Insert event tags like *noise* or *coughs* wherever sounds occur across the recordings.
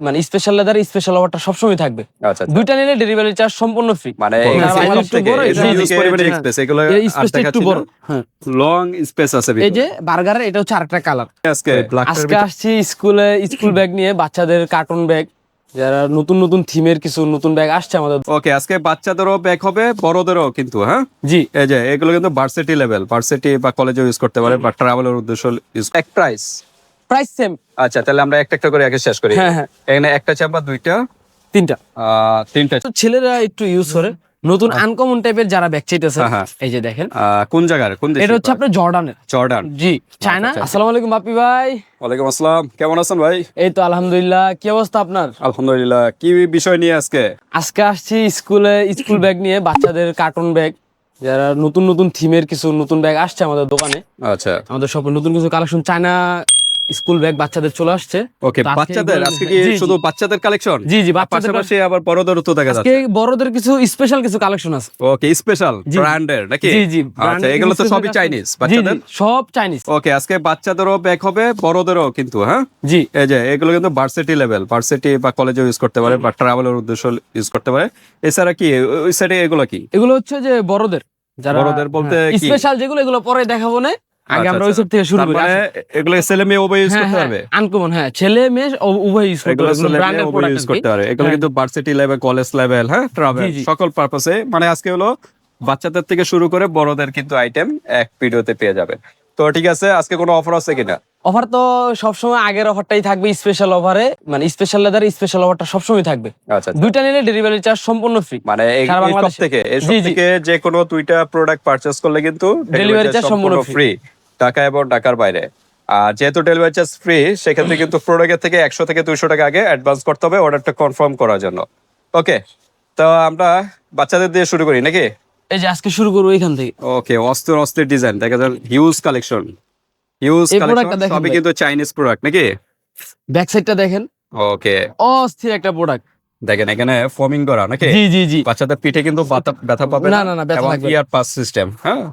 মানে special leather special অফারটা সবসময় থাকবে। আচ্ছা আচ্ছা। দুইটা নিলে ডেলিভারি চার্জ সম্পূর্ণ ফ্রি মানে হ্যাঁ, একটু বড়, হ্যাঁ। হ্যাঁ। লং স্পেস আছে এই যে বার্গারের এটা হচ্ছে আরেকটা কালার আজকে আজকে আসছি স্কুলে স্কুল ব্যাগ নিয়ে বাচ্চাদের কার্টুন ব্যাগ যারা নতুন নতুন থিমের কিছু নতুন ব্যাগ আসছে আমাদের। ওকে আজকে বাচ্চাদেরও ব্যাগ হবে বড়দেরও কিন্তু হ্যাঁ? জি। এই যে এগুলো কিন্তু ভার্সিটি লেভেল ভার্সিটি বা কলেজে ইউজ করতে পারে বা ট্রাভেলের উদ্দেশ্য এক প্রাইস প্রাইস সেম আচ্ছা তাহলে আমরা একটা একটা করে আগে শেষ করি। হ্যাঁ, হ্যাঁ। এখানে একটা চেম্বার দুইটা? তিনটা। তিনটা। ছেলেরা একটু ইউজ করে। নতুন আনকমন টাইপের যারা ব্যাগ চাইতেছে হ্যাঁ। এই যে দেখেন। আহ, কোন জায়গার? কোন দেশ এটা হচ্ছে আপনার জর্ডানের। জর্ডান। জি চায়না। আচ্ছা। আসসালামু আলাইকুম বাপি ভাই। ওয়ালাইকুম আসসালাম। কেমন আছেন ভাই? এই তো আলহামদুলিল্লাহ। কি অবস্থা আপনার? আলহামদুলিল্লাহ। কি বিষয় নিয়ে আজকে? আজকে আসছি স্কুলে স্কুল ব্যাগ নিয়ে বাচ্চাদের কার্টুন ব্যাগ যারা নতুন নতুন থিমের কিছু নতুন ব্যাগ আসছে আমাদের দোকানে। আচ্ছা। আমাদের সব নতুন কিছু কালেকশন চায়না স্কুল ব্যাগ বাচ্চাদের চলে আসছে। ওকে বাচ্চাদের আজকে কি। শুধু বাচ্চাদের কালেকশন জি জি বাচ্চাদের পাশাপাশি আবার বড়দেরও তো দেখা যাচ্ছে। আজকে বড়দের কিছু স্পেশাল কিছু কালেকশন আছে। ওকে স্পেশাল ব্র্যান্ডের নাকি? জি জি আচ্ছা এগুলো তো সবই চাইনিজ বাচ্চাদের? সব চাইনিজ ওকে আজকে বাচ্চাদেরও ব্যাগ হবে বড়দেরও কিন্তু হ্যাঁ? জি। এই যে এগুলো কিন্তু ভার্সিটি লেভেল ভার্সিটি বা কলেজে ইউজ করতে পারে বা ট্রাভেলের উদ্দেশ্য ইউজ করতে পারে। এছাড়া কি ওই- সাইডে এগুলো কি? এগুলো হচ্ছে যে বড়দের যারা বড়দের বলতে? স্পেশাল যেগুলো এগুলো পরে দেখাবো না। আগে আচ্ছা, আমরা ওই আচ্ছা। থেকে শুরু করি। মানে এগুলো ছেলে মেয়ে উভয় ইউজ করতে পারবে? আনকমন হ্যাঁ ছেলে মেয়ে উভয় ইউজ করতে এগুলো পারবে ছেলে ব্র্যান্ডের উভয় ইউজ করতে পারে। এগুলো হ্যাঁ। কিন্তু ভার্সিটি লেভেল কলেজ লেভেল হ্যাঁ ট্রাভেল। সকল পারপাসে মানে আজকে হলো বাচ্চাদের থেকে শুরু করে বড়দের কিন্তু আইটেম এক ভিডিওতে পেয়ে যাবে তো ঠিক আছে আজকে কোনো অফার আছে কিনা? অফার তো সবসময় আগের অফারটাই থাকবে স্পেশাল অফারে মানে স্পেশাল লেদার স্পেশাল অফারটা সবসময় থাকবে। আচ্ছা আচ্ছা। দুইটা নিলে ডেলিভারি চার্জ সম্পূর্ণ ফ্রি মানে এই সব থেকে এই সব। থেকে যে কোনো দুইটা প্রোডাক্ট পারচেজ করলে কিন্তু ডেলিভারি চার্জ সম্পূর্ণ ফ্রি ঢাকা এবং ঢাকার বাইরে। আর যেহেতু ডেলিভারি চার্জ ফ্রি সেক্ষেত্রে কিন্তু প্রোডাক্টের থেকে একশো থেকে দুইশো টাকা আগে অ্যাডভান্স করতে হবে অর্ডারটা কনফার্ম করার জন্য। ওকে তো আমরা বাচ্চাদের দিয়ে শুরু করি নাকি? এই যে আজকে শুরু করব এখান থেকে। ওকে অস্ত্র অস্ত্রের ডিজাইন দেখা যায় হিউজ কালেকশন হিউজ কালেকশন সবই কিন্তু চাইনিজ প্রোডাক্ট নাকি? ব্যাক সাইডটা দেখেন। ওকে অস্থির একটা প্রোডাক্ট দেখেন এখানে ফর্মিং করা নাকি? জি জি জি। বাচ্চাদের পিঠে কিন্তু ব্যথা পাবে না, না, না, ব্যথা লাগবে ইয়ার পাস সিস্টেম হ্যাঁ?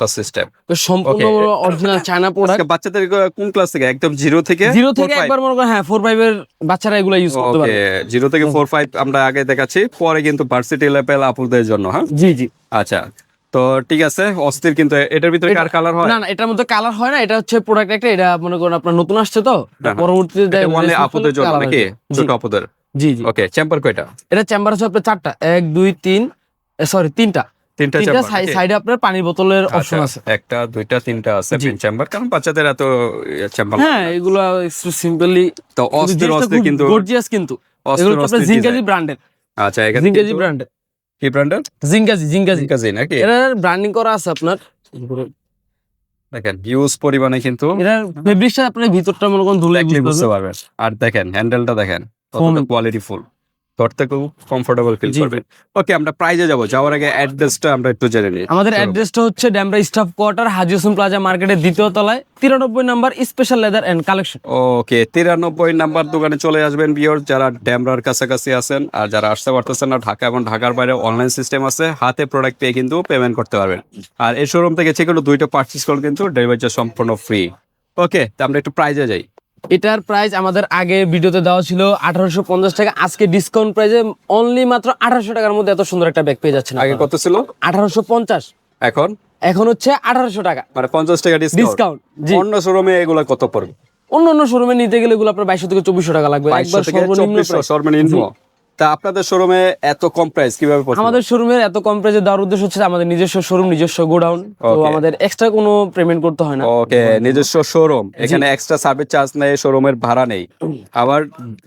Pass system. তো সম্পূর্ণ অরিজিনাল চায়না প্রোডাক্ট বাচ্চাদের কোন ক্লাস থেকে? একদম জিরো থেকে জিরো থেকে একবার মনে করেন হ্যাঁ ফোর ফাইভ এর বাচ্চারা এগুলো ইউজ করতে পারে। জিরো থেকে ফোর ফাইভ আমরা আগে দেখাচ্ছি পরে কিন্তু ভার্সিটি লেভেল আপুদের জন্য হ্যাঁ? জি জি। আচ্ছা তো ঠিক আছে অস্থির কিন্তু এটার ভিতরে আর কালার হয়? না না এটার মধ্যে কালার হয় না এটা হচ্ছে প্রোডাক্ট একটা এটা মনে করেন আপনার নতুন আসছে তো হ্যাঁ। পরবর্তীতে এটা only আপুদের জন্য নাকি? ছোট আপুদের? জি জি। ওকে চেম্বার কয়টা? এটা চেম্বার আছে আপনার চারটা এক দুই তিন সরি তিনটা। তিনটা তিনটা সাইডে আপনার পানির বোতলের অপশন আচ্ছা, আছে। একটা দুইটা তিনটা আছে জি। চেম্বার কারণ বাচ্চাদের এত চেম্বার হ্যাঁ এগুলো একটু সিম্পলি তো অস্থির অস্থির কিন্তু গর্জিয়াস কিন্তু। এগুলো আপনার জিঙ্গাজি ব্র্যান্ডের আচ্ছা এখানে জিঙ্গাজি ব্র্যান্ডের কি ব্র্যান্ডের জিঙ্গাজি জিঙ্গাজি জিঙ্কাজি নাকি? এটার ব্র্যান্ডিং করা আছে আপনার। দেখেন পরিমাণে কিন্তু ফেব্রিকটা আপনার ভিতরটা মনে করেন ধুলে বুঝতে পারবেন। আর দেখেন হ্যান্ডেলটা দেখেন কতটা কোয়ালিটি ফুল ধরতে খুব কমফোর্টেবল ফিল করবেন ওকে আমরা প্রাইজে যাব। যাওয়ার আগে অ্যাড্রেসটা আমরা একটু জেনে নিই। আমাদের। অ্যাড্রেসটা হচ্ছে Demra staff quarter Haji Hossain plaza মার্কেটের দ্বিতীয় তলায় তিরানব্বই number special leather and collection okay তিরানব্বই নাম্বার দোকানে চলে আসবেন বিয়র যারা ড্যামরার কাছাকাছি আছেন আর যারা আসতে পারতেছেন না ঢাকা এবং ঢাকার বাইরে অনলাইন সিস্টেম আছে হাতে প্রোডাক্ট পেয়ে কিন্তু পেমেন্ট করতে পারবেন। আর এই শোরুম থেকে যে কোনো দুইটা পার্চেস করলে কিন্তু ডেলিভারি সম্পূর্ণ ফ্রি ওকে তো আমরা একটু প্রাইজে যাই। এটার প্রাইস আমাদের আগে ভিডিওতে দেওয়া ছিল আঠারোশো পঞ্চাশ টাকা। আজকে ডিসকাউন্ট প্রাইসে অনলি মাত্র আঠারোশো টাকার মধ্যে এত সুন্দর একটা ব্যাগ পেয়ে যাচ্ছেন আগে কত ছিল? আঠারোশো পঞ্চাশ। এখন? এখন হচ্ছে আঠারোশো টাকা। মানে পঞ্চাশ টাকা ডিসকাউন্ট অন্য শোরুমে এগুলো কত পড়বে? অন্য অন্য শোরুমে নিতে গেলে এগুলো আপনার বাইশশো থেকে চব্বিশশো টাকা লাগবে। একবার সর্বনিম্ন সর্বনিম্ন। তা আপনাদের শোরুমে এত কম প্রাইস কীভাবে আমাদের শোরুমের এত কম প্রাইসে দেওয়ার উদ্দেশ্য হচ্ছে আমাদের নিজস্ব শোরুম নিজস্ব গোডাউন। তো আমাদের এক্সট্রা কোনো পেমেন্ট করতে হয় না। ওকে নিজস্ব শোরুম। এখানে এক্সট্রা সার্ভিস চার্জ নেই শোরুমের ভাড়া নেই। *clears throat* আবার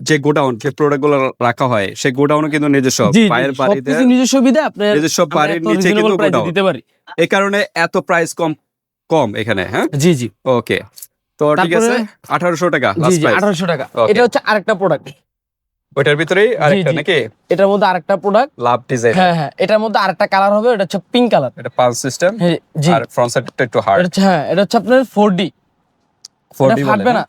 যে গোডাউন যে প্রোডাক্টগুলো রাখা হয় সেই গোডাউনও কিন্তু নিজস্ব। পায়ের বাড়িতে নিজস্ব বিধে আপনার নিজস্ব বাড়ির নিচে কিন্তু godown। দিতে পারি। এই কারণে এত প্রাইস কম কম এখানে হ্যাঁ? জি জি। ওকে তো ঠিক আছে আঠারোশো টাকা জি লাস্ট জি প্রাইস আঠারোশো টাকা। এটা হচ্ছে আরেকটা প্রোডাক্ট ওইটার ভিতরেই আরেকটা নাকি? এটার মধ্যে আরেকটা প্রোডাক্ট লাভ ডিজাইন। হ্যাঁ হ্যাঁ এটার মধ্যে আরেকটা কালার হবে এটা হচ্ছে পিঙ্ক কালার এটা পাঁচ সিস্টেম আর ফ্রন্ট সাইডটা একটু হার্ড হ্যাঁ এটা হচ্ছে আপনার ফোর ডি এটা ফাটবে না?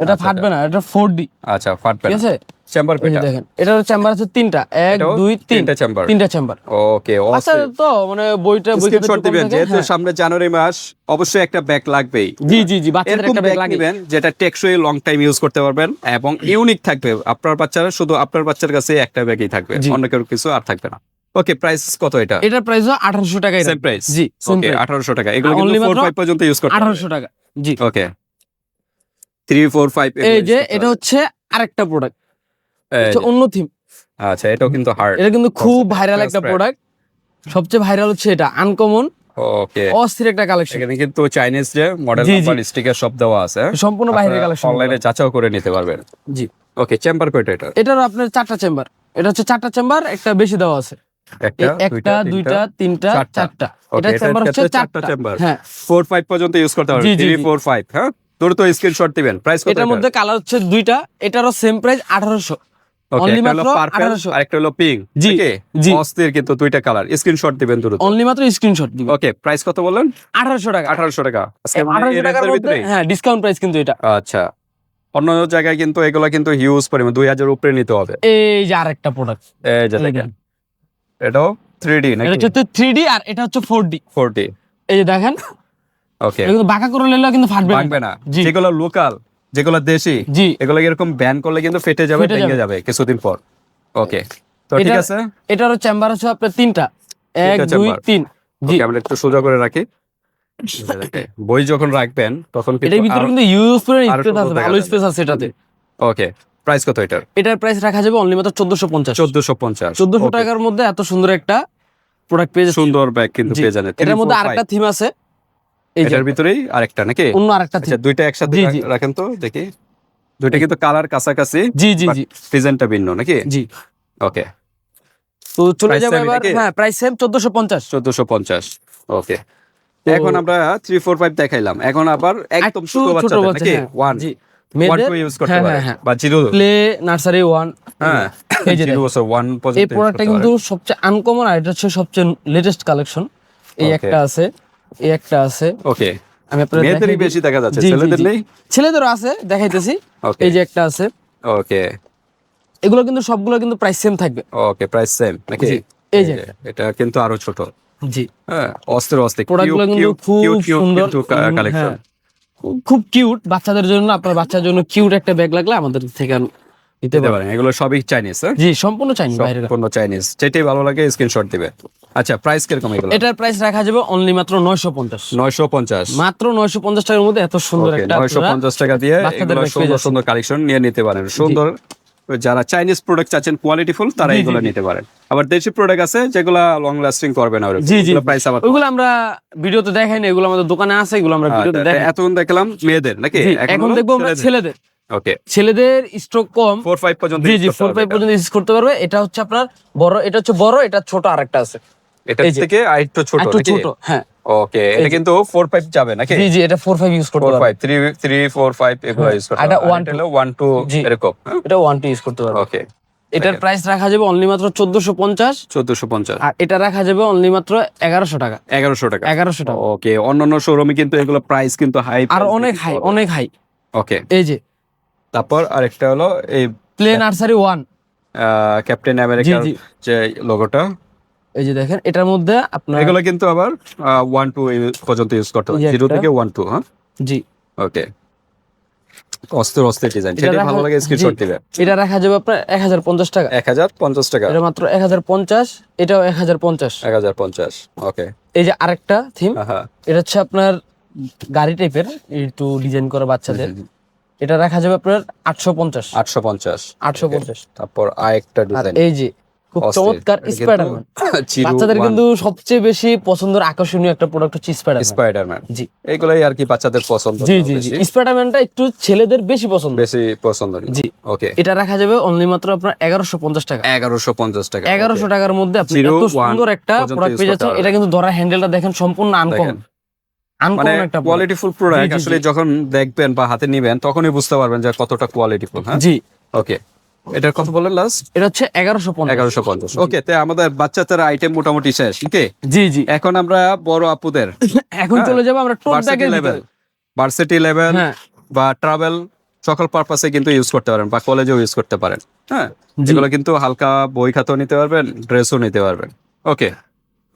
এটা আচ্ছা, ফাটবে না এটা ফোর ডি আচ্ছা ফাটবে ঠিক আছে? চেম্বার যে দেখেন এটার চেম্বার আছে তিনটা এক দুই তিনটা চেম্বার তিনটা চেম্বার ওকে আচ্ছা তো মানে বইটা বই স্ক্রিনশট দিবেন যেহেতু সামনে জানুয়ারি মাস অবশ্যই একটা ব্যাগ লাগবেই। জি জি জি বাচ্চাদের একটা ব্যাগ ব্যাগ লাগে নেবেন যেটা টেকসই লং টাইম ইউজ করতে পারবেন এবং ইউনিক থাকবে। আপনার বাচ্চারা শুধু আপনার বাচ্চার কাছে একটা ব্যাগই থাকবে অন্য কেউ কিছু আর থাকবে না। ওকে প্রাইস কত এটা? এটার প্রাইস আঠারোশো টাকা সেম প্রাইস জি ওকে 1800 টাকা। এগুলো কিন্তু 4 5 পর্যন্ত ইউজ করতে আঠারোশো টাকা। জি। ওকে 3 4 5 এই যে এটা হচ্ছে আরেকটা প্রোডাক্ট অন্য থিম আচ্ছা এটাও কিন্তু হার্ড এটা কিন্তু খুব ভাইরাল একটা প্রোডাক্ট সবচেয়ে ভাইরাল হচ্ছে এটা আনকমন ওকে অস্থির একটা কালেকশন এখানে কিন্তু চাইনিজ যে মডেল নাম্বার স্টিকার সব দেওয়া আছে। সম্পূর্ণ বাইরের কালেকশন অনলাইনে যাচাও করে নিতে পারবেন। জি। ওকে চেম্বার কয়টা এটা? এটার আপনার চারটা চেম্বার এটা হচ্ছে চারটা চেম্বার একটা বেশি দেওয়া আছে। একটা দুইটা তিনটা চারটা। এটা চেম্বার হচ্ছে চারটা চেম্বার হ্যাঁ। 4 5 পর্যন্ত ইউজ করতে পারবেন 3 4 5 হ্যাঁ? দ্রুত স্ক্রিনশট দিবেন। প্রাইস কত এটার মধ্যে কালার হচ্ছে দুইটা এটারও সেম প্রাইস 1800 ওকে প্রাইস কত টাকা। হ্যাঁ, অন্য জায়গায় কিন্তু এগুলা কিন্তু হিউজ উপরে নিতে হবে। এই যে আরেকটা প্রোডাক্ট এটা আর এটা হচ্ছে 4D 4D এই যে দেখেন। ওকে করে নিলে কিন্তু না। লোকাল যেগুলো দেশি জি। এগুলো এরকম ব্যান করলে কিন্তু ফেটে যাবে ভেঙে যাবে। কিছুদিন পর। ওকে তো ঠিক আছে? এটারও চেম্বার আছে আপনার তিনটা। এক দুই। তিন। জি। আমরা একটু সোজা করে রাখি। *laughs* বই যখন রাখবেন তখন এটার ভিতরে কিন্তু ইউজ করে স্পেস আছে ভালো স্পেস আছে এটাতে। ওকে প্রাইস কত এটার? এটার প্রাইস রাখা যাবে অনলি মাত্র চোদ্দশো পঞ্চাশ। চোদ্দশো পঞ্চাশ। চোদ্দশো টাকার মধ্যে এত সুন্দর একটা প্রোডাক্ট পেয়ে সুন্দর ব্যাগ কিন্তু। পেয়ে যাবেন। এটার মধ্যে আরেকটা থিম আছে। এটার ভিতরেই আরেকটা নাকি? অন্য আরেকটা আচ্ছা দুইটা একসাথে। রাখেন তো দেখি। দুইটা কিন্তু কালার কাছাকাছি জি জি জি। ডিজাইনটা ভিন্ন নাকি? জি। ওকে। তো চলে এবার হ্যাঁ প্রাইস সেম চোদ্দশো পঞ্চাশ। চোদ্দশো পঞ্চাশ ওকে। এখন আমরা থ্রি ফোর ফাইভ দেখাইলাম। এখন আবার একদম ছোট বাচ্চা, নাকি? হ্যাঁ। ওয়ান জি। করতে হ্যাঁ, হ্যাঁ, হ্যাঁ। নার্সারি ওয়ান হ্যাঁ এই যে এই প্রোডাক্টটা কিন্তু সবচেয়ে আনকমন আর এটা হচ্ছে সবচেয়ে লেটেস্ট কালেকশন এই একটা আছে। এই একটা আছে। ওকে আমি আপনাদের মেয়েদেরই বেশি দেখা যাচ্ছে ছেলেদের নেই? ছেলেদেরও আছে দেখাইতেছি। এই যে একটা আছে। ওকে এগুলো কিন্তু সবগুলো কিন্তু প্রাইস সেম থাকবে। ওকে প্রাইস সেম নাকি? এই যে। এটা কিন্তু আরও ছোট। জি। হ্যাঁ অস্ত্র অস্ত্র। প্রোডাক্টগুলো কিন্তু খুব সুন্দর। কালেকশন হ্যাঁ। খুব- কিউট বাচ্চাদের জন্য আপনার বাচ্চার জন্য কিউট একটা ব্যাগ লাগলে আমাদের থেকে নিতে পারেন। এগুলো সবই চাইনিজ হ্যাঁ? জি সম্পূর্ণ চাইনি বাইরে সম্পূর্ণ চাইনিজ যেটাই ভালো লাগে স্ক্রিনশট দিবে। আচ্ছা প্রাইস কীরকম এগুলো? এটার প্রাইস রাখা যাবে অনলি মাত্র নয়শো পঞ্চাশ। নয়শো পঞ্চাশ। মাত্র নয়শো পঞ্চাশ টাকার মধ্যে এত সুন্দর একটা নয়শো আপনারা- পঞ্চাশ টাকা দিয়ে এগুলো সুন্দর সুন্দর কালেকশন নিয়ে নিতে পারেন। সুন্দর যারা চাইনিজ প্রোডাক্ট চাচ্ছেন কোয়ালিটিফুল তারা এগুলো নিতে পারেন। আবার দেশি প্রোডাক্ট আছে যেগুলো লং লাস্টিং করবে না জি জি। প্রাইস আবার ওইগুলো আমরা ভিডিওতে দেখাই না এগুলো আমাদের দোকানে আছে এগুলো আমরা ভিডিওতে আচ্ছা, দেখাই এতক্ষণ দেখলাম মেয়েদের নাকি? এখন দেখব আমরা ছেলেদের। ওকে ছেলেদের স্ট্রোক কম ফোর ফাইভ পর্যন্ত জি জি করতে ফোর হবে ফাইভ এটা। পর্যন্ত ইউজ করতে পারবে। এটা হচ্ছে আপনার বড় এটা হচ্ছে বড় এটা ছোট আরেকটা আছে। যে। থেকে আরেকটু ছোট একটু ছোট হ্যাঁ। ওকে এটা কিন্তু ফোর ফাইভ যাবে নাকি? জি জি এটা ফোর ফাইভ ইউজ করতে পারবে। Five three three four five এগুলো ইউজ করতে এটা পারবে। আর one এটা হলো ওয়ান টু জি। এরকম? এটা ওয়ান টু ইউজ করতে পারবে। ওকে এটার প্রাইস রাখা যাবে অনলি মাত্র চোদ্দশো পঞ্চাশ। চোদ্দশো পঞ্চাশ। আর এটা রাখা যাবে অনলি মাত্র এগারোশো টাকা। এগারোশো টাকা। এগারোশো টাকা। ওকে অন্যান্য শোরুমে কিন্তু এগুলো প্রাইস কিন্তু হাই আর অনেক হাই অনেক হাই ওকে এই যে তারপর আরেকটা হলো এই প্লে নার্সারি ওয়ান। ক্যাপ্টেন আমেরিকার যে লোগোটা এই যে দেখেন এটার মধ্যে আপনার এগুলো কিন্তু আবার ওয়ান টু পর্যন্ত ইউজ করতে হবে জিরো থেকে ওয়ান টু হ্যাঁ? জি। ওকে অস্ত্র অস্ত্রের ডিজাইন এটা সেটাই ভালো লাগে স্ক্রিনশট জি। দিবে এটা রাখা যাবে আপনার এক হাজার পঞ্চাশ টাকা। এক হাজার পঞ্চাশ টাকা। এটা মাত্র এক হাজার পঞ্চাশ এটাও এক হাজার পঞ্চাশ। এক হাজার পঞ্চাশ ওকে এই যে আরেকটা থিম হ্যাঁ এটা হচ্ছে আপনার গাড়ি টাইপের একটু ডিজাইন করা বাচ্চাদের। এটা রাখা যাবে আপনার আটশো পঞ্চাশ। আটশো পঞ্চাশ। আটশো পঞ্চাশ। তারপর আরেকটা আর ডিজাইন এই যে খুব চমৎকার স্পাইডারম্যান বাচ্চাদের কিন্তু সবচেয়ে বেশি পছন্দের আকর্ষণীয় একটা প্রোডাক্ট হচ্ছে স্পাইডারম্যান স্পাইডারম্যান জি। এগুলাই আর কি বাচ্চাদের পছন্দ জি জি জি। স্পাইডারম্যানটা একটু ছেলেদের বেশি পছন্দ। বেশি পছন্দ জি। ওকে এটা রাখা যাবে অনলি মাত্র আপনার এগারোশো পঞ্চাশ টাকা। এগারোশো পঞ্চাশ টাকা এগারোশো টাকার মধ্যে আপনি এত সুন্দর একটা প্রোডাক্ট পেয়ে যাচ্ছেন। এটা কিন্তু ধরা হ্যান্ডেলটা দেখেন সম্পূর্ণ আনকমন কোয়ালিটিফুল প্রোডাক্ট আসলে যখন দেখবেন বা হাতে নিবেন তখনই বুঝতে পারবেন যে কতটা কোয়ালিটিফুল হ্যাঁ? জি। ওকে এটার কত বললেন লাস্ট এটা হচ্ছে এগারোশো এগারোশো পঞ্চাশ। ওকে তো আমাদের বাচ্চাদের আইটেম মোটামুটি শেষ ওকে জি জি। এখন আমরা বড় আপুদের *laughs* এখন হ্যাঁ, চলে যাব আমরা ভার্সিটি লেভেল ভার্সিটি লেভেল বা ট্রাভেল সকল পারপাসে কিন্তু ইউজ করতে পারেন বা কলেজেও ইউজ করতে পারেন হ্যাঁ? জি। এগুলো কিন্তু হালকা বই খাতাও নিতে পারবেন ড্রেসও নিতে পারবেন ওকে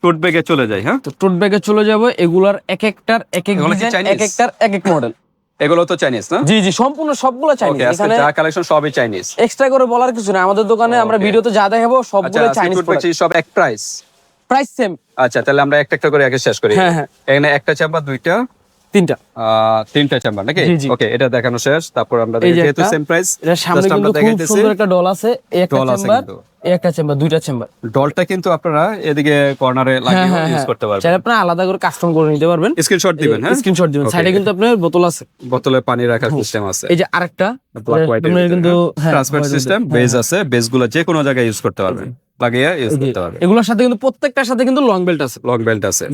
টুট ব্যাগে চলে যাই হ্যাঁ? তো টোট ব্যাগে চলে যাব এগুলার এক একটার এক এক ডিজাইন এক একটার এক এক মডেল এগুলো তো চাইনিজ না? জি জি সম্পূর্ণ সবগুলো চাইনিজ এখানে যা কালেকশন সবই চাইনিজ এক্সট্রা করে বলার কিছু না আমাদের দোকানে আমরা ভিডিওতে যা দেখাবো আচ্ছা সবগুলো চাইনিজ সব এক প্রাইস প্রাইস সেম আচ্ছা তাহলে আমরা একটা একটা করে আগে শেষ করি। হ্যাঁ, হ্যাঁ। এখানে একটা চেম্বার দুইটা? তিনটা। তিনটা চেম্বার নাকি। ওকে এটা দেখানো শেষ। তারপর আমরা যেহেতু সেম প্রাইস সামনে কিন্তু খুব সুন্দর একটা ডল আছে। একটা চেম্বার একটা চেম্বার দুইটা চেম্বার ডলটা কিন্তু আপনারা এদিকে কর্নারে হ্যাঁ লাগিয়ে হ্যাঁ ইউজ হ্যাঁ। করতে পারবেন। চাইলে আপনারা আলাদা করে কাস্টম করে নিতে পারবেন। স্ক্রিনশট দিবেন হ্যাঁ? স্ক্রিনশট দিবেন। সাইডে কিন্তু আপনার বোতল আছে। বোতলে পানি রাখার সিস্টেম আছে। এই যে আরেকটা আপনার কিন্তু হ্যাঁ, ট্রান্সপারেন্ট সিস্টেম হ্যাঁ, বেজ হ্যাঁ। আছে বেজগুলো যে কোনো জায়গায় ইউজ করতে পারবেন। লাগিয়ে ইউজ করতে পারবেন। এগুলোর সাথে কিন্তু প্রত্যেকটার সাথে কিন্তু লং বেল্ট আছে। লং বেল্ট আছে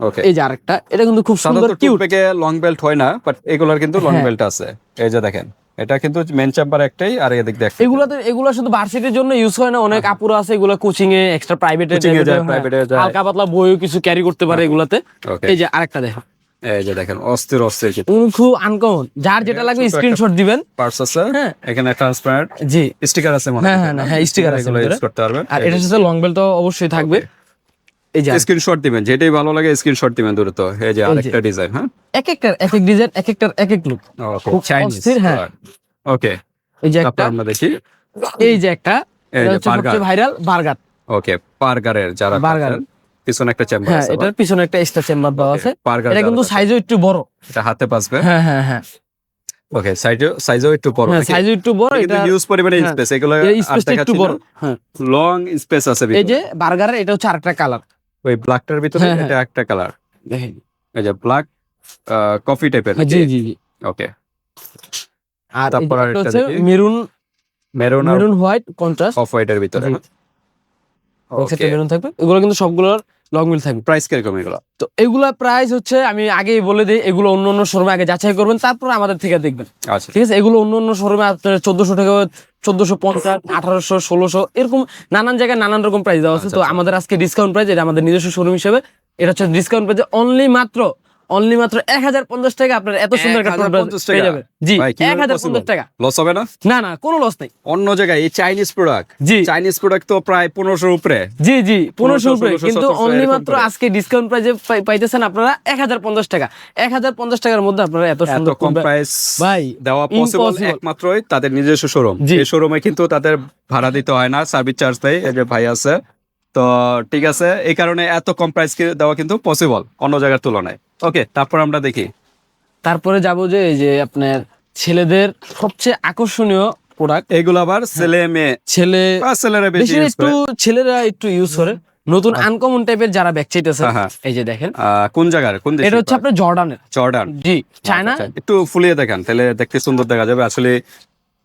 ওকে এই যে আরেকটা এটা কিন্তু খুব সুন্দর কিউট লং বেল্ট হয় না বাট এগুলোর কিন্তু লং হ্যাঁ। বেল্ট আছে। এই যে দেখেন। এটা কিন্তু মেন চেম্বার একটাই আর এদিক দিয়ে একটা। এগুলাতে এগুলো শুধু ভার্সিটির জন্য ইউজ হয় না অনেক আপুরা আছে এগুলো কোচিং এ এক্সট্রা প্রাইভেটে যায়, private এ যায়। হ্যাঁ। হালকা পাতলা বইও কিছু ক্যারি করতে পারে এগুলাতে। এই যে আরেকটা দেখো। এই যে দেখেন অস্থির অস্থির খুব আনকমন যার যেটা লাগবে স্ক্রিনশট দিবেন। পার্টস আছে। হ্যাঁ। এখানে ট্রান্সপারেন্ট জি। স্টিকার আছে মনে হ্যাঁ, হ্যাঁ, হ্যাঁ, sticker আছে এগুলো ইউজ করতে পারবেন। আর এটার সাথে লং বেল্ট তো অবশ্যই থাকবে। এই যে স্ক্রিনশট দিবেন যেটাই ভালো লাগে স্ক্রিনশট দিবেন দ্রুত এই যে আরেকটা ডিজাইন হ্যাঁ? এক একটার এক এক ডিজাইন এক একটার এক এক লুক খুব অস্থির, হ্যাঁ। ওকে এই যে একটা। আমরা দেখি। এই যে ভাইরাল বার্গার ওকে যারা Burger। পিছনে একটা চেম্বার হ্যাঁ আছে এটার পিছনে একটা এক্সট্রা চেম্বার দেওয়া আছে। এটা কিন্তু সাইজও একটু বড়। এটা হাতে পাসবে হ্যাঁ হ্যাঁ হ্যাঁ। ওকে সাইজও সাইজও একটু বড়। হ্যাঁ সাইজও একটু বড় কিন্তু এটা ইউজ পরিমাণে হ্যাঁ, স্পেস এগুলো স্পেসটা একটু বড় হ্যাঁ। লং স্পেস আছে এই যে বার্গারের এটা হচ্ছে আরেকটা কালার ওই ব্ল্যাকটার ভিতরে হ্যাঁ, হ্যাঁ। এটা একটা কালার দেখেন। এই যে ব্ল্যাক কফি টাইপের জি জি জি। ওকে আর তারপর আরেকটা maroon maroon maroon white contrast of হোয়াইটের ভিতরে। ওকে মেরুন থাকবে। এগুলো কিন্তু সবগুলোর লং মিল থাকবে প্রাইস কীরকম এগুলো? তো এগুলা প্রাইস হচ্ছে আমি আগেই বলে দিই এগুলো অন্য অন্য শোরুমে আগে যাচাই করবেন তারপর আমাদের থেকে দেখবেন। আচ্ছা। ঠিক আছে? এগুলো অন্য অন্য শোরুমে আপনার চোদ্দশো টাকা চোদ্দশো পঞ্চাশ আঠারোশো ষোলোশো এরকম নানান জায়গায় নানান রকম প্রাইস দেওয়া আছে। আচ্ছা, তো আচ্ছা। আমাদের আজকে ডিসকাউন্ট প্রাইস এটা আমাদের নিজস্ব শোরুম হিসেবে এটা হচ্ছে ডিসকাউন্ট প্রাইস অনলি মাত্র অনলি মাত্র এক হাজার পঞ্চাশ টাকা আপনার এত সুন্দর একটা 1050 টাকা? পেয়ে যাবেন। জি এক হাজার পঞ্চাশ টাকা। লস হবে না? না না কোনো লস নেই। অন্য জায়গায় এই চাইনিজ প্রোডাক্ট জি। চাইনিজ প্রোডাক্ট তো প্রায় পনেরোশোর উপরে। জি জি পনেরোশো উপরে। কিন্তু অনলি মাত্র আজকে ডিসকাউন্ট প্রাইজে পাইতেছেন আপনারা এক হাজার পঞ্চাশ টাকা। এক হাজার পঞ্চাশ টাকার মধ্যে আপনারা এত সুন্দর কম প্রাইস ভাই দেওয়া পসিবল। একমাত্রই তাদের নিজস্ব শোরুম। এই শোরুমে কিন্তু তাদের ভাড়া দিতে হয় না সার্ভিস চার্জ দেয়। এই যে ভাই আছে তো ঠিক আছে এই কারণে এত কম প্রাইস দেওয়া কিন্তু পসিবল অন্য জায়গার তুলনায়। ওকে তারপর আমরা দেখি। তারপরে যাব যে এই যে আপনার ছেলেদের সবচেয়ে আকর্ষণীয় প্রোডাক্ট এগুলো আবার ছেলে মেয়ে। ছেলে ছেলেরা বেশি একটু ছেলেরা একটু ইউজ করে। নতুন আনকমন টাইপের যারা চাইতেছে হ্যাঁ, হ্যাঁ। এই যে দেখেন। কোন জায়গার? কোন দেশের এটা হচ্ছে আপনার জর্ডানের জর্ডান জি চায়না আচ্ছা, একটু ফুলিয়ে দেখেন তাহলে দেখতে সুন্দর দেখা যাবে। আসলে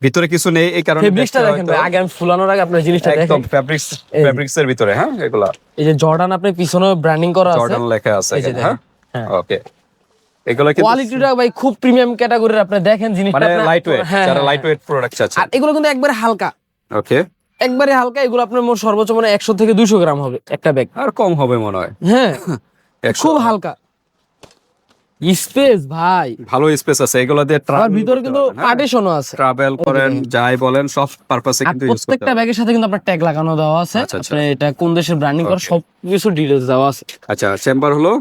ভিতরে কিছু নেই এই কারণে ফেব্রিক্সটা দেখেন ভাই আগে আমি ফুলানোর আগে আপনার জিনিসটা দেখেন। একদম ফেব্রিক্স ফেব্রিক্স এর ভিতরে হ্যাঁ এগুলা। এই যে জর্ডান আপনি পিছনে ব্র্যান্ডিং করা আছে। জর্ডান লেখা আছে হ্যাঁ? হ্যাঁ। ওকে এগুলো কিন্তু কোয়ালিটিটা ভাই খুব প্রিমিয়াম ক্যাটাগরির আপনি দেখেন জিনিসটা মানে লাইট ওয়েট হ্যাঁ, যারা লাইট ওয়েট প্রোডাক্ট আছে আর এগুলো কিন্তু একবারে হালকা। ওকে একবারে হালকা এগুলো আপনার মোট সর্বোচ্চ মানে একশো থেকে দুইশো গ্রাম হবে একটা ব্যাগ আর কম হবে মনে হয়। হ্যাঁ। *laughs* 100 খুব হালকা। স্পেস ভাই। ভালো স্পেস আছে এগুলো দিয়ে ট্রাভেল ভিতরে কিন্তু পার্টিশনও আছে। ট্রাভেল করেন যাই বলেন সব পারপাসে কিন্তু ইউজ করতে প্রত্যেকটা ব্যাগের সাথে কিন্তু আপনার ট্যাগ লাগানো দেওয়া আছে। আচ্ছা, আচ্ছা। আপনি এটা কোন দেশের ব্র্যান্ডিং করা সব কিছু ডিটেলস দেওয়া আছে। আচ্ছা চেম্বার হলো?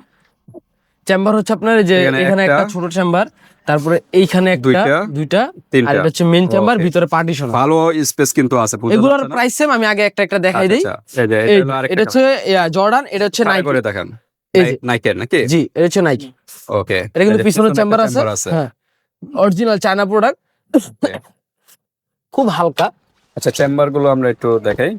চেম্বার হচ্ছে আপনার যে এখানে একটা, ছোট চেম্বার তারপরে এইখানে একটা দুইটা। আর এটা হচ্ছে মেইন চেম্বার ভিতরে পার্টিশন ভালো স্পেস কিন্তু আছে এগুলোর প্রাইস সেম আমি আগে একটা একটা দেখাই আচ্ছা, দিই। এটা হচ্ছে জর্ডান এটা হচ্ছে নাইকি করে দেখেন। নাইকের নাকি? জি এটা হচ্ছে নাইকি ওকে এটা কিন্তু পিছনে চেম্বার আছে। হ্যাঁ। অরিজিনাল চায়না প্রোডাক্ট খুব হালকা। আচ্ছা চেম্বারগুলো আমরা একটু দেখাই।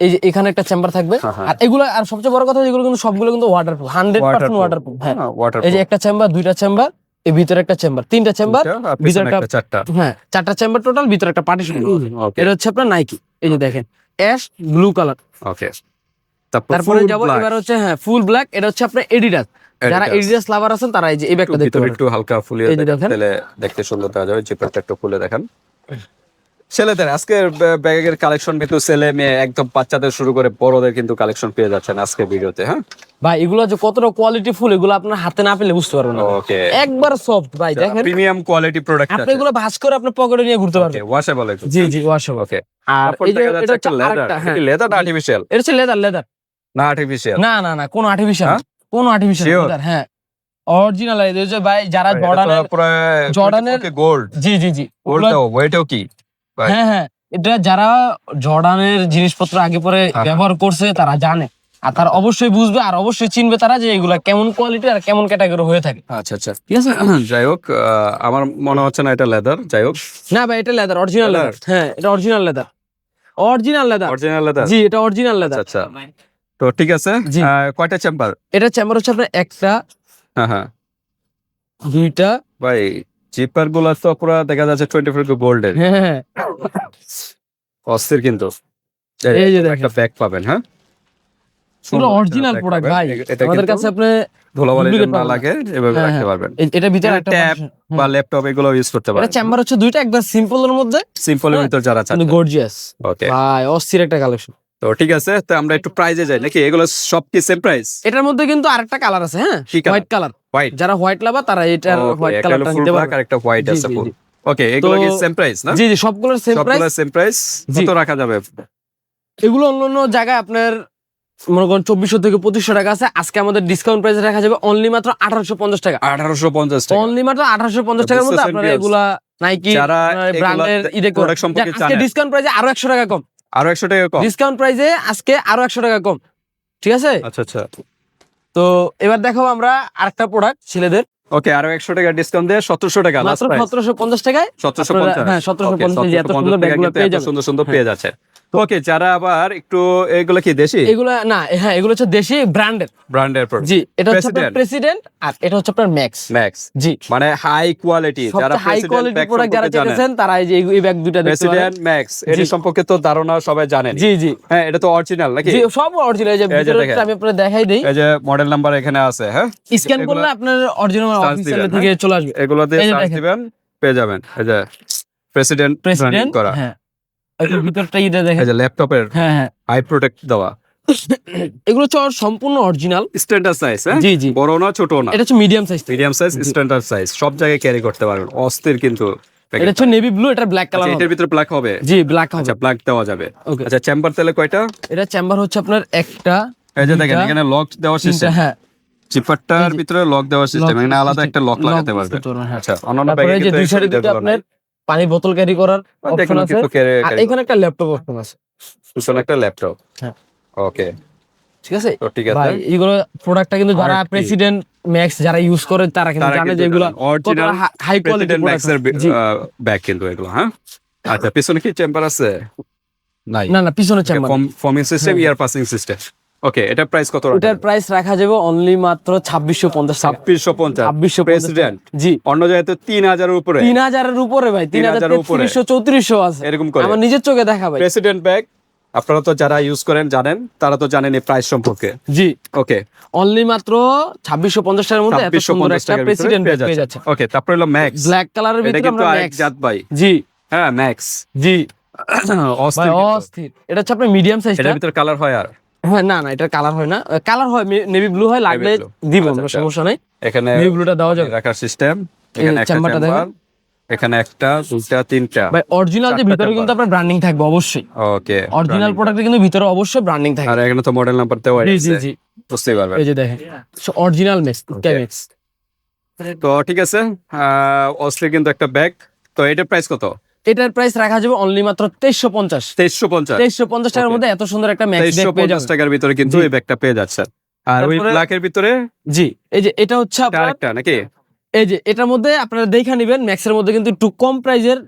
এই যে এখানে একটা চেম্বার থাকবে। হ্যাঁ, হ্যাঁ। আর এগুলো আর সবচেয়ে বড় কথা এগুলো কিন্তু সবগুলো কিন্তু ওয়াটারপ্রুফ হান্ড্রেড পার্সেন্ট ওয়াটারপ্রুফ হ্যাঁ। ওয়াটার এই যে একটা চেম্বার দুইটা চেম্বার এই ভিতরে একটা চেম্বার তিনটা চেম্বার ভিতরে একটা চারটা। হ্যাঁ চারটা চেম্বার টোটাল ভিতরে একটা পার্টিশন এটা হচ্ছে আপনার নাইকি এই যে দেখেন অ্যাশ ব্লু কালার ওকে তারপর যাব এবার হচ্ছে হ্যাঁ ফুল ব্ল্যাক এটা হচ্ছে আপনার এডিডাস যারা এডিডাস লাভার আছেন তারা এই যে এই ব্যাগটা দেখতে পারেন। একটু হালকা ফুলিয়ে। তাহলে দেখতে সুন্দর দেখা যাবে জিপারটা একটু খুলে দেখেন। ছেলেদের আজকের ব্যাগের কালেকশন কিন্তু ছেলে মেয়ে একদম বাচ্চাদের শুরু করে বড়দের কিন্তু কালেকশন পেয়ে যাচ্ছেন আজকে ভিডিওতে হ্যাঁ? ভাই এগুলো যে কতটা কোয়ালিটি ফুল এগুলো আপনার হাতে না পেলে বুঝতে পারবেন না। ওকে একবার সফট ভাই দেখেন। প্রিমিয়াম কোয়ালিটি প্রোডাক্ট আপনি এগুলো ভাঁজ করে আপনি পকেটে নিয়ে ঘুরতে পারবেন। ওয়াশেবল জি জি ওয়াশাব ওকে আর এটা লেদার। লেদার আর্টিফিশিয়াল এটা হচ্ছে লেদার লেদার না আর্টিফিশিয়াল না না না কোনো আর্টিফিশিয়াল হ্যাঁ? কোনো আর্টিফিশিয়াল? হ্যাঁ অরিজিনাল এই যে ভাই যারা জর্ডানের জর্ডানের- গোল্ড জি জি জি। ওগুলো- ওয়েটও কি? হ্যাঁ হ্যাঁ এটা যারা জর্ডানের জিনিসপত্র আগে পরে হ্যাঁ। ব্যবহার করছে তারা জানে। আর তারা অবশ্যই বুঝবে আর অবশ্যই চিনবে তারা যে এগুলা কেমন কোয়ালিটি আর কেমন ক্যাটাগরি হয়ে থাকে। আচ্ছা আচ্ছা। ঠিক আছে *clears throat* যাই হোক আহ, আমার মনে হচ্ছে না এটা লেদার যাই হোক। না ভাই এটা লেদার অরিজিনাল লেদার হ্যাঁ এটা original leather original leather original leather জি এটা অরিজিনাল লেদার আচ্ছা তো ঠিক আছে। কয়টা চেম্বার এটা চেম্বার হচ্ছে আপনার একটা হ্যাঁ হ্যাঁ। দুইটা। ভাই জিপারগুলা তো পুরো দেখা যাচ্ছে টোয়েন্টি ফোর গোল্ডের হ্যাঁ অস্থির কিন্তু। এই যে একটা ব্যাগ পাবেন হ্যাঁ? পুরো অরিজিনাল প্রোডাক্ট ভাই। আমাদের কাছে আপনি ধুলাবালি না লাগে এভাবে হ্যাঁ, রাখতে হ্যাঁ। পারবেন। এ- এটা ভিতরে একটা function- বা ল্যাপটপ এগুলো ইউজ করতে এটা চেম্বার হচ্ছে দুইটা একবার সিম্পলের মধ্যে। সিম্পলের হ্যাঁ, ভিতর যারা চাচ্ছেন। গর্জিয়াস ওকে ভাই অস্থির একটা কালেকশন তো ঠিক আছে তো আমরা একটু প্রাইজে যাই। নাকি এগুলো সব কি সেম প্রাইস এটার মধ্যে কিন্তু আরেকটা কালার আছে হ্যাঁ? হোয়াইট কালার হোয়াইট যারা হোয়াইট লাভার তারা এটার হোয়াইট কালারটা নিতে পারবে। হোয়াইট আছে ফুল ওকে এগুলো কি সেম প্রাইস না? জি জি সবগুলোর সেম প্রাইস সেম প্রাইস কত রাখা যাবে? এগুলো অন্য অন্য জায়গায় আপনার মনে করেন চব্বিশশো থেকে পঁচিশশো টাকা আছে। আজকে আমাদের ডিসকাউন্ট প্রাইস রাখা যাবে অনলি মাত্র আঠারোশো পঞ্চাশ টাকা। আঠারোশো পঞ্চাশ টাকা। অনলি মাত্র আঠারোশো পঞ্চাশ টাকার মধ্যে আপনারা এগুলা নাইকি ব্র্যান্ডের ইদে জানেন। ডিসকাউন্ট প্রাইসে আরও একশো টাকা কম। আরও একশো টাকা কম। ডিসকাউন্ট প্রাইসে আজকে আরও একশো টাকা কম। ঠিক আছে? আচ্ছা আচ্ছা। তো এবার দেখো আমরা আরেকটা প্রোডাক্ট ছেলেদের। ওকে আরও একশো টাকা ডিসকাউন্ট দিয়ে সতেরোশো টাকা মাত্র সতেরোশো পঞ্চাশ টাকায়? সতেরোশো পঞ্চাশ। হ্যাঁ, 1750 Okay, যে এত সুন্দর ব্যাগগুলো পেয়ে কিন্তু সুন্দর সুন্দর হ্যাঁ। পেয়ে যাচ্ছে। ওকে যারা আবার একটু এগুলো কি দেশি? এগুলো না হ্যাঁ এগুলো হচ্ছে দেশি ব্র্যান্ডের ব্র্যান্ডের জি এটা হচ্ছে আপনার প্রেসিডেন্ট আর এটা হচ্ছে আপনার ম্যাক্স ম্যাক্স জি। মানে হাই কোয়ালিটি যারা হাই কোয়ালিটি প্রোডাক্ট যারা তারা এই যে এই- ব্যাগ দেখতে প্রেসিডেন্ট ম্যাক্স এর সম্পর্কে তো ধারণা সবাই জানেন জি জি। হ্যাঁ এটা তো অরিজিনাল নাকি? জি সব অরিজিনাল এই যে ভিতরে আমি আপনাদের দেখাই দেই। এই যে মডেল নাম্বার এখানে আছে হ্যাঁ? স্ক্যান করলে আপনার অরিজিনাল অফিসিয়াল থেকে চলে আসবে। এগুলো দিয়ে সার্চ দিবেন পেয়ে যাবেন। এই যে প্রেসিডেন্ট প্রেসিডেন্ট করা। হ্যাঁ। ভিতরটা ইটা দেখেন। এই যে ল্যাপটপের হ্যাঁ হ্যাঁ। হাই প্রোটেক্ট দেওয়া। এগুলো হচ্ছে সম্পূর্ণ অরিজিনাল স্ট্যান্ডার্ড সাইজ হ্যাঁ? জি জি। বড় না ছোট না? এটা হচ্ছে medium size medium size standard size সব জায়গায় ক্যারি করতে পারবেন। অস্থির কিন্তু এটা হচ্ছে নেভি ব্লু এটা ব্ল্যাক আচ্ছা, কালার এটার ভিতরে ব্ল্যাক হবে? জি ব্ল্যাক হবে। আচ্ছা ব্ল্যাক দেওয়া যাবে। ওকে আচ্ছা চেম্বার তেলে কয়টা? এটা চেম্বার হচ্ছে আপনার একটা এই যে দেখেন এখানে লক তিনটা, সিস্টেম হ্যাঁ। যে- ভিতরে লক দেওয়ার সিস্টেম এখানে আলাদা একটা লক লাগাতে পারবে। হ্যাঁ। আচ্ছা অন্যান্য ব্যাগে দুই সাইডে দুটো আপনার পানি বোতল ক্যারি করার অপশন আছে। আর এখানে একটা ল্যাপটপ অপশন আছে। পিছনে একটা ল্যাপটপ হ্যাঁ। ওকে ঠিক আছে? ঠিক আছে। ভাই এইগুলো প্রোডাক্টটা কিন্তু যারা প্রেসিডেন্ট ম্যাক্স যারা ইউজ করে তারা কিন্তু জানে যে এগুলো অরিজিনাল হাই কোয়ালিটি ম্যাক্স এর ব্যাগ কিন্তু এগুলো হ্যাঁ? আচ্ছা পিছনে কি চেম্বার আছে? নাই না না পিছনে চেম্বার ফর্মিং সিস্টেম হ্যাঁ। ইয়ার পাসিং সিস্টেম ওকে এটা প্রাইস কত ওটার প্রাইস রাখা যাবে অনলি মাত্র ছাব্বিশশো পঞ্চাশ ছাব্বিশশো পঞ্চাশ। ছাব্বিশশো প্রেসিডেন্ট জি। অন্য জায়গায় তো তিন হাজারের উপরে। তিন হাজারের উপরে ভাই তিন হাজার 3000 উপরে। তেত্রিশশো চৌত্রিশশো আছে। এরকম করে। আমার নিজের চোখে দেখা ভাই। প্রেসিডেন্ট ব্যাগ আপনারা তো যারা ইউজ করেন জানেন তারা তো জানেন এই প্রাইস সম্পর্কে। জি। ওকে অনলি মাত্র ছাব্বিশশো পঞ্চাশ টাকার মধ্যে এত সুন্দর একটা প্রেসিডেন্ট পেয়ে যাচ্ছে ওকে তারপরে হলো ম্যাক্স ব্ল্যাক কালারের এটা ভিতরে আমরা ম্যাক্স জাত ভাই। জি। হ্যাঁ ম্যাক্স জি। *coughs* অস্থির অস্থির। এটা হচ্ছে আপনার মিডিয়াম সাইজটা এটার ভিতরে কালার হয় আর। হ্যাঁ না না এটা কালার হয় না। কালার হয় নেভি ব্লু হয় লাগলে। দিব আচ্ছা, আমরা, আচ্ছা। সমস্যা নাই। এখানে নেভি ব্লুটা দেওয়া যাবে। রাখার সিস্টেম এখানে চেম্বারটা দেখেন। এখানে একটা দুটা তিনটা। ভাই অরিজিনাল যে ভিতরে কিন্তু আপনার ব্র্যান্ডিং থাকবে অবশ্যই। ওকে অরিজিনাল প্রোডাক্টে কিন্তু ভিতরে অবশ্যই ব্র্যান্ডিং থাকবে। আর এখানে তো মডেল নাম্বার দেওয়া জি জি জি। বুঝতেই পারবেন। এই যে দেখেন। অরিজিনাল মেক্স ক্যামেক্স তো ঠিক আছে অস্ট্রেলিয়া কিন্তু একটা ব্যাগ তো এটার প্রাইস কত? এটার প্রাইস রাখা যাবে অনলি মাত্র তেইশশো পঞ্চাশ। তেইশশো পঞ্চাশ। তেইশশো পঞ্চাশ টাকার মধ্যে এত সুন্দর একটা ম্যাক্স পঞ্চাশ টাকার ভিতরে কিন্তু। এই ব্যাগটা পেয়ে যাচ্ছে আর ওই ব্ল্যাকের ভিতরে? জি এই যে এটা হচ্ছে আপনার আরেকটা নাকি? এই যে এটার মধ্যে আপনারা দেখে নেবেন ম্যাক্সের মধ্যে কিন্তু একটু কম প্রাইজের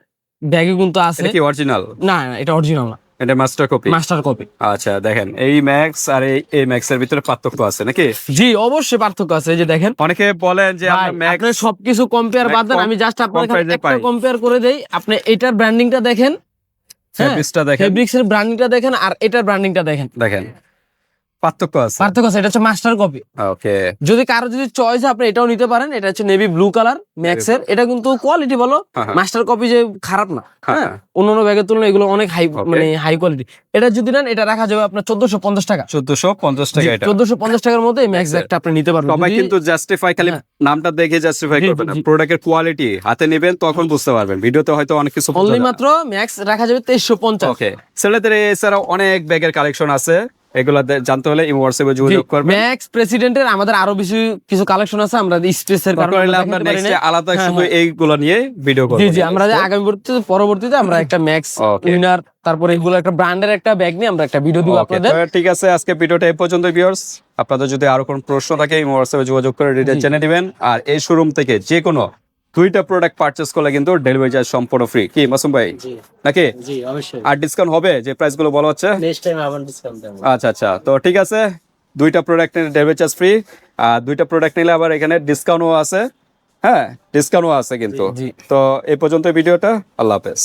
ব্যাগে কিন্তু আছে। কি অরিজিনাল না না এটা অরিজিনাল না। এটা মাস্টার কপি মাস্টার কপি আচ্ছা দেখেন এই ম্যাক্স আর এই এই ম্যাক্স এর ভিতরে পার্থক্য আছে নাকি? জি অবশ্যই পার্থক্য আছে এই যে দেখেন। অনেকে বলেন যে আমরা ম্যাক্স সবকিছু কম্পেয়ার বাদ দেন আমি জাস্ট আপনার কম একটা কম্পেয়ার করে দেই। আপনি এটার ব্র্যান্ডিংটা দেখেন হ্যাঁ দেখেন। ফেব্রিক্সের ব্র্যান্ডিংটা দেখেন আর এটার ব্র্যান্ডিংটা দেখেন। দেখেন। পার্থক্য আছে? পার্থক্য আছে এটা হচ্ছে মাস্টার কপি ওকে যদি কারও যদি চয়েস আপনি এটাও নিতে পারেন এটা হচ্ছে নেভি ব্লু কালার ম্যাক্স এর। এটা কিন্তু কোয়ালিটি। মাস্টার কপি যে খারাপ না হ্যাঁ, হ্যাঁ। অন্যান্য ব্যাগের তুলনায় এগুলো অনেক হাই মানে হাই কোয়ালিটি এটা যদি নেন এটা রাখা যাবে আপনার চোদ্দশো পঞ্চাশ টাকা। চোদ্দশো পঞ্চাশ টাকা এটা। চোদ্দশো পঞ্চাশ টাকার মধ্যে ম্যাক্স। ব্যাগটা আপনি নিতে পারবেন। সবাই কিন্তু জাস্টিফাই খালি হ্যাঁ। নামটা দেখে জাস্টিফাই করবেন না। প্রোডাক্টের কোয়ালিটি হাতে নেবেন তখন বুঝতে পারবেন। ভিডিওতে হয়তো অনেক কিছু অনলি মাত্র ম্যাক্স রাখা যাবে তেইশশো পঞ্চাশ। ওকে ছেলেদের এছাড়াও অনেক ব্যাগের কালেকশন আছে। এগুলা জানতে হলে হোয়াটসঅ্যাপে যোগাযোগ করবেন। ম্যাক্স প্রেসিডেন্টের আমাদের আরও বেশি কিছু কালেকশন আছে আমরা স্পেসের কারণে আমরা নেক্সট আলাদা হ্যাঁ, শুধু হ্যাঁ। এইগুলো নিয়ে ভিডিও করব জি জি আমরা যে আগামী পরবর্তীতে পরবর্তীতে আমরা একটা ম্যাক্স উইনার তারপরে এগুলো একটা ব্র্যান্ডের একটা ব্যাগ নিয়ে আমরা একটা ভিডিও দিব আপনাদের। ঠিক আছে আজকে ভিডিওটা এই পর্যন্ত ভিউয়ার্স আপনাদের যদি আরও কোনো প্রশ্ন থাকে এই হোয়াটসঅ্যাপে যোগাযোগ করে ডিটেইল জেনে নেবেন। আর এই শোরুম থেকে যে কোনো দুইটা প্রোডাক্ট পারচেস করলে কিন্তু ডেলিভারি চার্জ সম্পূর্ণ ফ্রি কি মাসুম ভাই? নাকি? জি অবশ্যই। আর ডিসকাউন্ট হবে? যে প্রাইসগুলো বলা হচ্ছে? নেক্সট টাইম আবার ডিসকাউন্ট দেব। আচ্ছা আচ্ছা। তো ঠিক আছে দুইটা প্রোডাক্ট নিলে ডেলিভারি চার্জ ফ্রি আর দুইটা প্রোডাক্ট নিলে আবার এখানে ডিসকাউন্টও আছে। হ্যাঁ ডিসকাউন্টও আছে কিন্তু। তো এই পর্যন্ত ভিডিওটা। আল্লাহ হাফেজ।